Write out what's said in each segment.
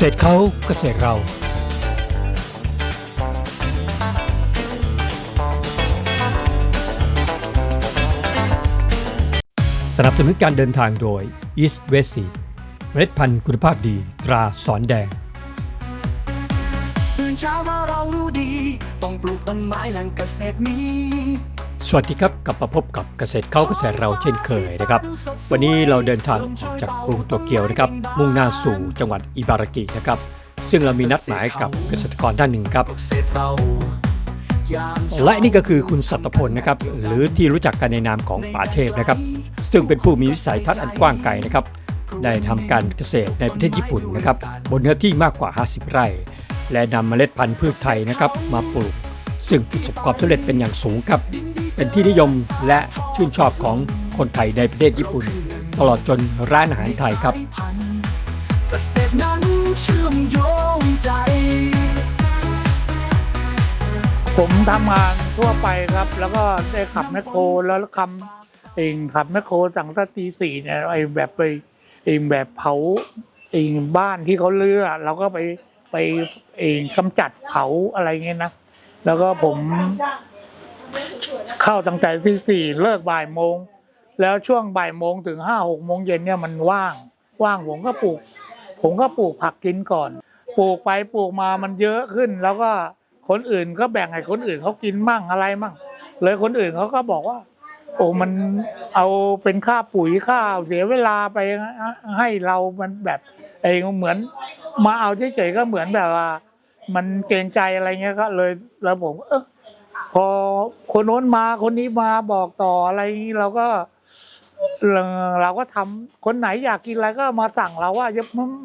ษตรเขาเกษตรเราสนับสนุนการเดินทางโดย East West Seeds เมล็ดพันธุ์คุณภาพดีตราสอนแดง ตื่นเช้ามาเรารู้ดี ต้องปลูกต้นไม้แหล่งเกษตรนี้ สวัสดีครับกลับมาพบกับเกษตรเขาเกษตรเราเช่นเคยนะครับ วันนี้เราเดินทางออกจากกรุงโตเกียวนะครับ มุ่งหน้าสู่จังหวัดอิบารากินะครับ ซึ่งเรามีนัดหมายกับเกษตรกรท่านหนึ่งครับ และนี่ก็คือคุณสัตพลนะครับ หรือที่รู้จักกันในนามของป่าเทพนะครับ ซึ่งเป็นผู้มีวิสัยทัศน์อันกว้างไกลนะครับ ได้ทำการเกษตรในประเทศญี่ปุ่นนะครับบนเนื้อที่มากกว่า 50 ไร่ และนำเมล็ดพันธุ์พืชไทยนะครับมาปลูก ซึ่งประสบความสำเร็จเป็นอย่างสูงครับ เป็นที่นิยมและชื่นชอบของคนไทยในประเทศญี่ปุ่น ตลอดจนร้านอาหารไทยครับผมทำงานทั่วไปครับ แล้วก็ได้ขับแมคโครแล้วคำเองขับแมคโครตั้งแต่ตีสี่เนี่ยไอ้แบบไปเองแบบเผาเองบ้านที่เขาเลือกเราก็ไปไปเองกำจัดเผาอะไรเงี้ยนะ แล้วก็ผม เข้าตั้งแต่ตีสี่เลิกบ่ายโมง แล้วช่วงบ่ายโมงถึงห้าหกโมงเย็นเนี่ยมันว่าง ว่างผมก็ปลูก ผมก็ปลูกผักกินก่อน ปลูกไปปลูกมามันเยอะขึ้น แล้วก็คนอื่นก็แบ่งให้คนอื่นเขากินมั่งอะไรมั่ง เลยคนอื่นเขาก็บอกว่า โอ้มันเอาเป็นค่าปุ๋ยค่าเสียเวลาไปให้เรามันแบบเองเหมือน มาเอาเฉยๆก็เหมือนแบบว่า มันเกรงใจอะไรเงี้ยก็เลยแล้วผม เออ พอคนโน้นมาคนนี้มาบอกต่ออะไรนี้เราก็ เราก็ทำคนไหนอยากกินอะไรก็มาสั่งเราว่าจะ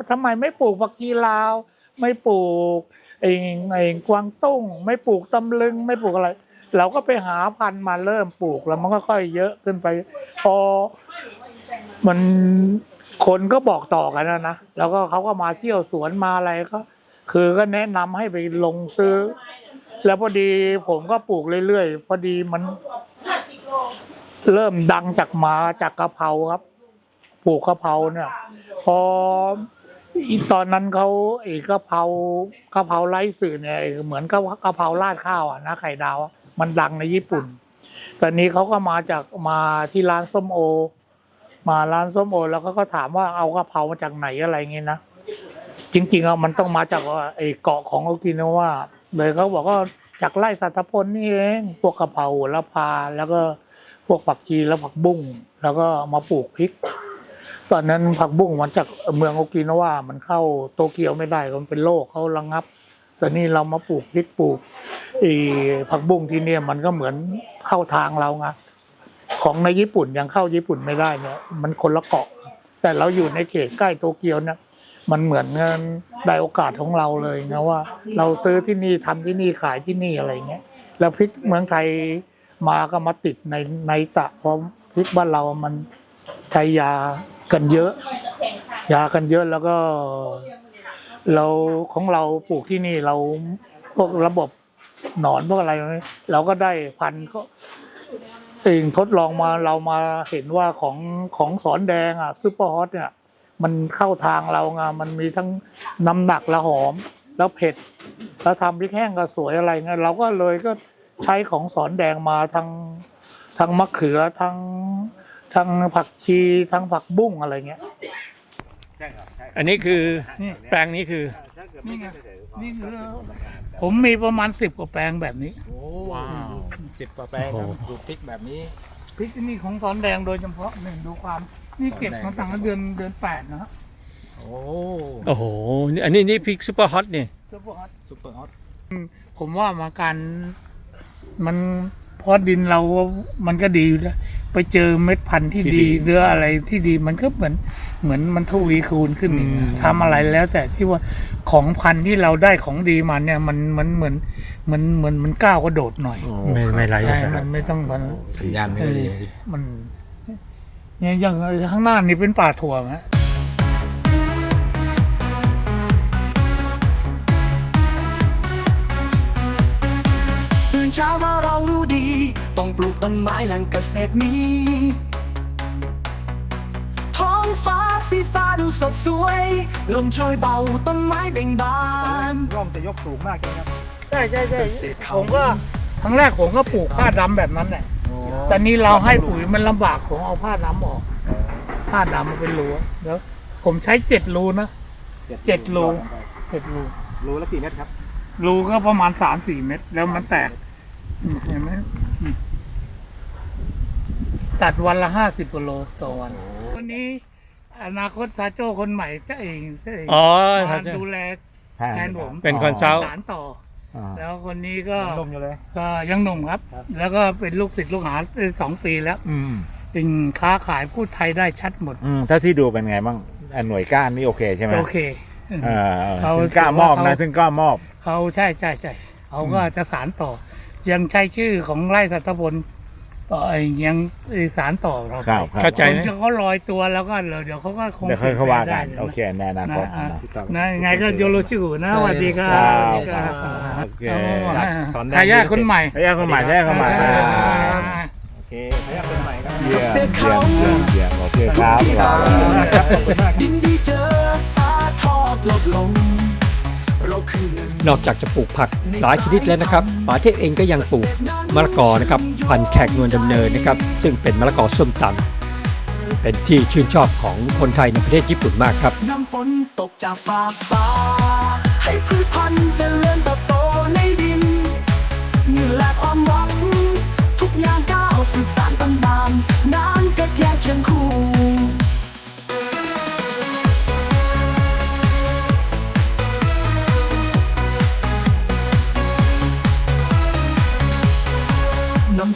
ทำไมไม่ปลูกผักชีลาว ไม่ปลูกไอ้ไอ้กวางตุ้ง ไม่ปลูกตำลึง ไม่ปลูกอะไร เราก็ไปหาพันธุ์มาเริ่มปลูกแล้วมันก็ค่อยเยอะขึ้นไป พอมันคนก็บอกต่อกันนะนะแล้วก็เขาก็มาเที่ยวสวนมาอะไรก็ คือก็แนะนำให้ไปลงซื้อ แล้วพอดีผมก็ปลูกเรื่อยๆ พอดีมัน เริ่มดังจากหมาจากกะเพราครับ ปลูกกะเพราเนี่ย พอตอนนั้นเขาไอ้กะเพรากะเพราไร้สื่อเนี่ยเหมือนกับกะเพราราดข้าวอะนะไข่ดาวมันดังในญี่ปุ่น ตอนนี้เขาก็มาจากมาที่ร้านส้มโอ มาร้านส้มโอ แล้วก็ก็ถามว่าเอากะเพรามาจากไหนอะไรเงี้ยนะจริงๆอะมันต้องมาจากไอ้เกาะของโอกินาว่า เลยเขาบอกว่าจากไร่สัตพลนี่เองพวกกะเพราโหระพา แล้วก็พวกผักชีแล้วผักบุ้งแล้วก็มาปลูกพริก ตอนนั้นผักบุ้งมันจากเมืองโอกินาว่ามันเข้าโตเกียวไม่ได้มันเป็นโรคเขาระงับแตอนนี้เรามาปลูกพริกปลูกอีผักบุ้งที่เนี่ยมันก็เหมือนเข้าทางเราไงของในญี่ปุ่นยังเข้าญี่ปุ่นไม่ได้เนี่ย มันคนละเกาะ แต่เราอยู่ในเขตใกล้โตเกียวเนี่ย มันเหมือนเงินได้โอกาสของเราเลยนะว่า เราซื้อที่นี่ทำที่นี่ขายที่นี่อะไรเงี้ยแล้วพริกเมืองไทยมาก็มาติดในในตะเพราะพริกบ้านเรามันใช้ยากันเยอะ ยากันเยอะแล้วก็ เราของเราปลูกที่นี่เราพวกระบบหนอนพวกอะไร เราก็ได้พันธุ์ก็เองทดลองมาเรามาเห็นว่าของของสอนแดงอะซูเปอร์ฮอตเนี่ย มันเข้าทางเราไงมันมีทั้งน้ำหนักและหอม แล้วเผ็ด แล้วทำพริกแห้งก็สวยอะไรเงี้ยเราก็เลยก็ใช้ของสอนแดงมาทั้งทั้งมะเขือทั้งทั้งผักชีทั้งผักบุ้งอะไรเงี้ยอันนี้คือนี่แปลงนี้คือนี่ไงนี่คือผมมีประมาณสิบกว่าแปลงแบบนี้ว้าวสิบกว่าแปลงครับปลูกพริกแบบนี้พริกนี่ของสอนแดงโดยเฉพาะหนึ่งดูความ นี่เก็บมาตั้งแต่เดือนเดือนแปดนะฮะโอ้โอ้โห อันนี้นี่พริกซูเปอร์ฮอตเนี่ยซูเปอร์ฮอตซุปเปอร์ฮอตผมว่ามาการมันเพราะดินเรามันก็ดีอยู่แล้วไปเจอเม็ดพันธุ์ที่ดีหรืออะไรที่ดีมันก็เหมือนเหมือนมันทวีคูณขึ้นอีกนะทำอะไรแล้ว แต่ที่ว่าของพันธุ์ที่เราได้ของดีมาเนี่ย มันมันเหมือนมันเหมือนมันก้าวกระโดดหน่อย ไม่ไม่ไรใช่มันไม่ต้องมันสัญญาณไม่เอค่อยอดีมัน เนี่ยอย่างข้างหน้านี่เป็นป่าถั่วฮะตื่นเช้ามาเรารู้ดี ต้องปลูกต้นไม้แหล่งเกษตรนี้ ท้องฟ้าสีฟ้าดูสดสวย ลมโชยเบาต้นไม้เบ่งบาน ร่องจะยกสูงมากเลยครับ ใช่ใช่ใช่เศษเขาผมก็ครั้งแรกผมก็ปลูกผ้าดำแบบนั้นแหละ แต่นี้เราให้ปุ๋ยมันลำบากผมเอาผ้าดำออก ผ้าดำมาเป็นรูแล้วผมใช้เจ็ดรูนะเจ็ดรูเจ็ดรูรูละกี่เมตรครับ รูก็ประมาณสามสี่เม็ดแล้วมันแตกอืมเห็นไหมอืมตัดวันละห้าสิบกิโลต่อวัน วันนี้ อนาคตซาโจ้คนใหม่เจะเองเจ้าเองอ๋อมาดูแลแทนผมเป็นคอนซัลท์สารต่อ อแล้วคนนี้ก็ลมอยู่เลย ก็ยังหนุ่มครับ ครับ แล้วก็เป็นลูกศิษย์ลูกหาได้สองปีแล้วอืม เป็นค้าขายพูดไทยได้ชัดหมดอืม ถ้าที่ดูเป็นไงบ้างอะหน่วยก้านนี่โอเคใช่ไหมโอเค เออเขาถึงกล้ามอบเขานะถึงกล้ามอบ เขาใช่ใช่ใช่เขาก็จะสารต่อ ยังใช้ชื่อของไร่สัตพล ต่อไอ้ยังสารต่อเราไปรับครับเข้าใจคนนะที่เขาลอยตัวแล้วก็เดี๋ยวเขาก็คงเดี๋ยวค่อยเขาว่ากัน โอเคในอนาคตนะอะนะยังไงก็โยโรชิกุนะสวัสดีครับ สวัสดีครับโอเคสอนได้ ทายาทคนใหม่ไอ้ยาคนใหม่ได้คนใหม่โอเคพยักเป็นใหม่ครับ เยี่ยมเยี่ยมเยี่ยมเยี่ยมโอเคครับดินดีเจอฟ้าทอดลดลง เราคือนอกจากจะปลูกผักหลายชนิดแล้วนะครับป๋าเทพเองก็ยังปลูกมะละกอนะครับ พันแขกนวลดำเนินนะครับ ซึ่งเป็นมะละกอส้มตำเป็นที่ชื่นชอบของคนไทยในประเทศญี่ปุ่นมากครับ น้ำฝนตกจากฟาฟ้าให้พื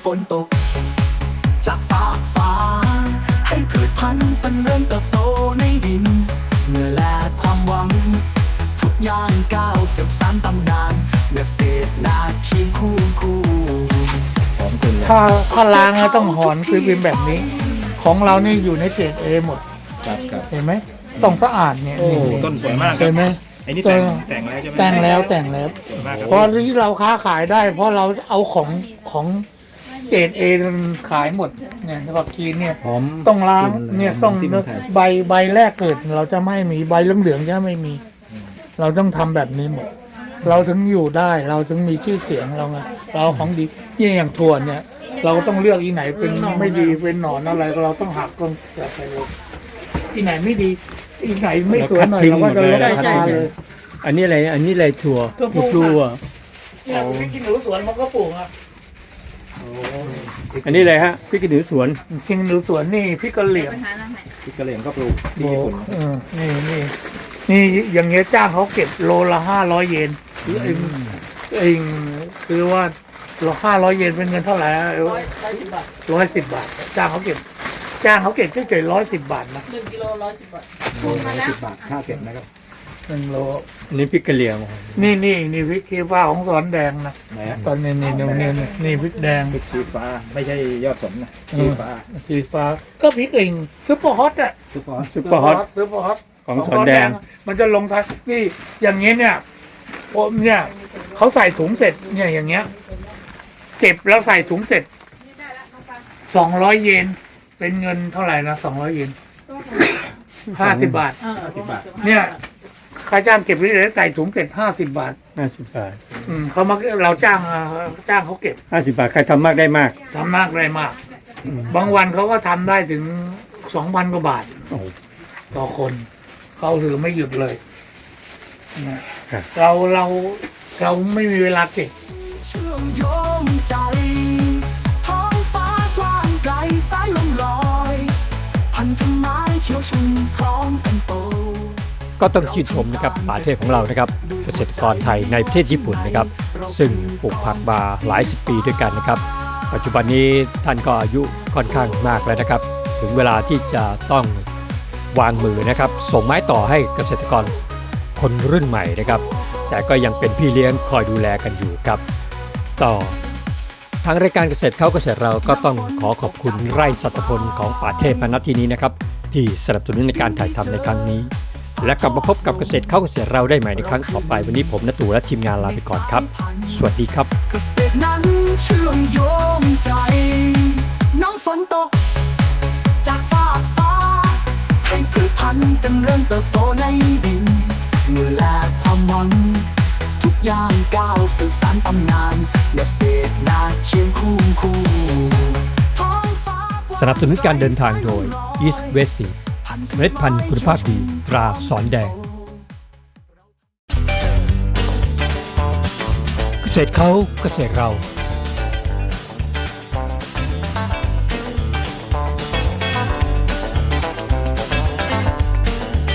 ฝนตก จากฟ้ากฟ้า ให้พืชพันธุ์เป็นเริ่มเติบโตในดินเมื่อแลความหวัง ทุกอย่างก้าวสืบสานตำนานเกษตรนาเคียงคู่คู่ถ้าถ้าล้างแล้วต้องหอนคือเป็นแบบนี้ ของเรานี่อยู่ในเกรดเอหมดครับครับเห็นไหมต้องสะอาดเนี่ยนี่ต้นสวยมากครัเห็บนไหมไอ้นี่แต่งแต่งแล้วใช่ไหมแต่งแล้วแต่งแล้วสวยมากครับเพราะที่เราค้าขายได้ เพราะเราเอาของของ เกรดเอขายหมดเนี่ยผักชีเนี่ย หอมต้องล้างเนี่ยต้องที่เมืองไทยใบใบแรกเกิด เราจะไม่มีใบเหลืองๆจะไม่มี เราต้องทำแบบนี้หมด เราถึงอยู่ได้เราถึงมีชื่อเสียงเราไงเราเอาของดีเนี่ยอย่างถั่วเนี่ย เราต้องเลือกอีไหนเป็นไม่ดีเป็นหนอนอะไรเราต้องหักต้องเสียไปเลยอีไหนไม่ดีอีไหนไม่สวยหน่อยเราก็จะลดราคาเลย อันนี้อะไรอันนี้อะไรถั่วถั่วพลูอะเนี่ยพริกขี้หนูสวนมันก็ปลูกอะ อันนี้อะไรฮะพริกขี้หนูสวนจริงหนูสวนนี่พริกกะเหรี่ยงพริกกะเหรี่ยงก็ปลูกที่ญี่ปุ่นเออนี่นี่นี่อย่างเงี้ยจ้างเขาเก็บโลละห้าร้อยเยนคือเองเองคือว่าโลห้าร้อยเยนเป็นเงินเท่าไหร่ร้อยสิบบาทร้อยสิบบาท จ้างเขาเก็บ จ้างเขาเก็บเฉยๆร้อยสิบบาทนะสิบบาทค่าเก็บนะครับ หนึ่งโลอันนี้พริกกะเหรี่ยงนี่นี่นี่พริกขี้ฟ้าของสอนแดงนะไหนฮะตอนนี้นี่นี่นี่นี่นี่พริกแดงพริกชี้ฟ้าไม่ใช่ยอดสนนะเออชี้ฟ้าสีฟ้า ก็พริกเองซุปเปอร์ฮอตอะซุปเปอร์ซุปเปอร์ฮอตซุปเปอร์ฮอตของสอนแดง มันจะลงท้ายนี่อย่างนี้เนี่ยผมเนี่ยเขาใส่ถุงเสร็จเนี่ยอย่างเงี้ยเก็บแล้วใส่ถุงเสร็จสองร้อยเยนเป็นเงินเท่าไหร่นะสองร้อยเยนห้าสิบบาทสิบบาท เนี่ย ค่าจ้างเก็บไว้เลยใส่ถุงเสร็จห้าสิบบาท ห้าสิบบาทอืมเขามาเราจ้างอ่าจ้างเขาเก็บห้าสิบบาท ใครทำมากได้มาก ทำมากได้มากบางวันเขาก็ทำได้ถึงสองพันกว่าบาท โอ้โห ต่อคนเขาถือไม่หยุดเลยนะครับ เราเราเราไม่มีเวลาเก็บเชื่อมโยงใจ ท้องฟ้ากว้างไกลสายลม ก็ต้องชื่นชมนะครับป่าเทพของเรานะครับเกษตรกรไทยในประเทศญี่ปุ่นนะครับ ซึ่งปลูกผักมาหลายสิบปีด้วยกันนะครับ ปัจจุบันนี้ท่านก็อายุค่อนข้างมากแล้วนะครับ ถึงเวลาที่จะต้องวางมือนะครับ ส่งไม้ต่อให้เกษตรกรคนรุ่นใหม่นะครับ แต่ก็ยังเป็นพี่เลี้ยงคอยดูแลกันอยู่ครับ ต่อทางรายการเกษตรเขาเกษตรเราก็ต้องขอขอบคุณไร่สัตพลของป่าเทพมาณที่นี้นะครับ ที่สนับสนุนในการถ่ายทำในครั้งนี้ และกลับมาพบกับเกษตรเข้าเกษตรเราได้ใหม่ในครั้งต่อไป วันนี้ผมนตู่และทีมงานลาไปก่อนครับ สวัสดีครับ เกษตรนั้นเชื่อมโยงใจ น้ำฝนตก จากฟ้ากฟ้า ให้พืพืชพันธุ์กันเริ่มเติบโตในดินเมื่อแลความหวังทุกอย่างก้าวสืบสานตำนานเกษตรนาเคียงคู่คู่ท้องฟ้ากว้างสนับสนุนการเดินทางโดย East West Seed เมล็ดพันธุ์คุณภาพดีตราสอนแดง เกษตรเขาเกษตรเรา